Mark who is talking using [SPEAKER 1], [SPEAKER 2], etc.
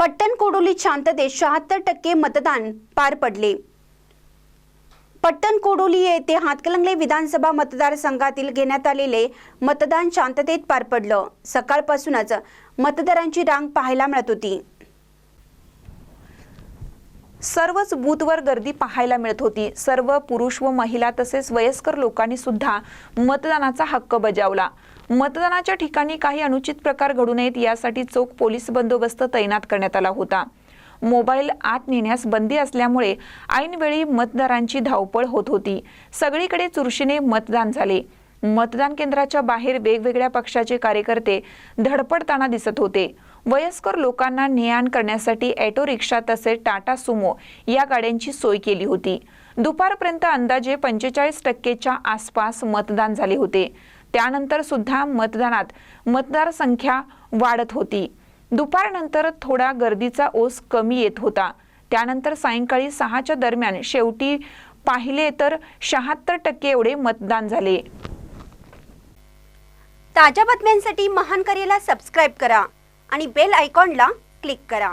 [SPEAKER 1] पट्टण कोडोली शांततेत शहात्तर टक्के मतदान पार पडले. पट्टण कोडोली येथे हातकलंगले विधानसभा मतदारसंघातील घेण्यात आलेले मतदान शांततेत पार पडलं. सकाळपासूनच मतदारांची रांग पाहायला मिळत होती.
[SPEAKER 2] सर्वच बूथवर गर्दी पाहायला मिळत होती. सर्व पुरुष व महिला तसेच वयस्कर लोकांनी सुद्धा मतदानाचा हक्क बजावला. मतदानाच्या ठिकाणी काही अनुचित प्रकार घडू नयेत यासाठी चोख पोलीस बंदोबस्त तैनात करण्यात आला होता. मोबाईल आत नेण्यास बंदी असल्यामुळे ऐनवेळी मतदारांची धावपळ होत होती. सगळीकडे चुरशीने मतदान झाले. मतदान केंद्राच्या बाहेर वेगवेगळ्या पक्षाचे कार्यकर्ते धडपडताना दिसत होते. वयस्कर लोकांना ने आण करण्यासाठी ऑटो रिक्षा तसेच टाटा सुमो या गाड्यांची सोय केली होती. दुपारपर्यंत अंदाजे पंचेचाळीस टक्केच्या आसपास मतदान झाले होते. त्यानंतर सुद्धा मतदानात मतदार संख्या वाढत होती. दुपारनंतर थोडा गर्दीचा ओस कमी येत होता. त्यानंतर सायंकाळी सहाच्या दरम्यान शेवटी पाहिले तर शहात्तर टक्के एवढे मतदान झाले.
[SPEAKER 1] ताज्या बातम्यांसाठी महान करेला सबस्क्राईब करा आणि बेल आयकॉनला क्लिक करा.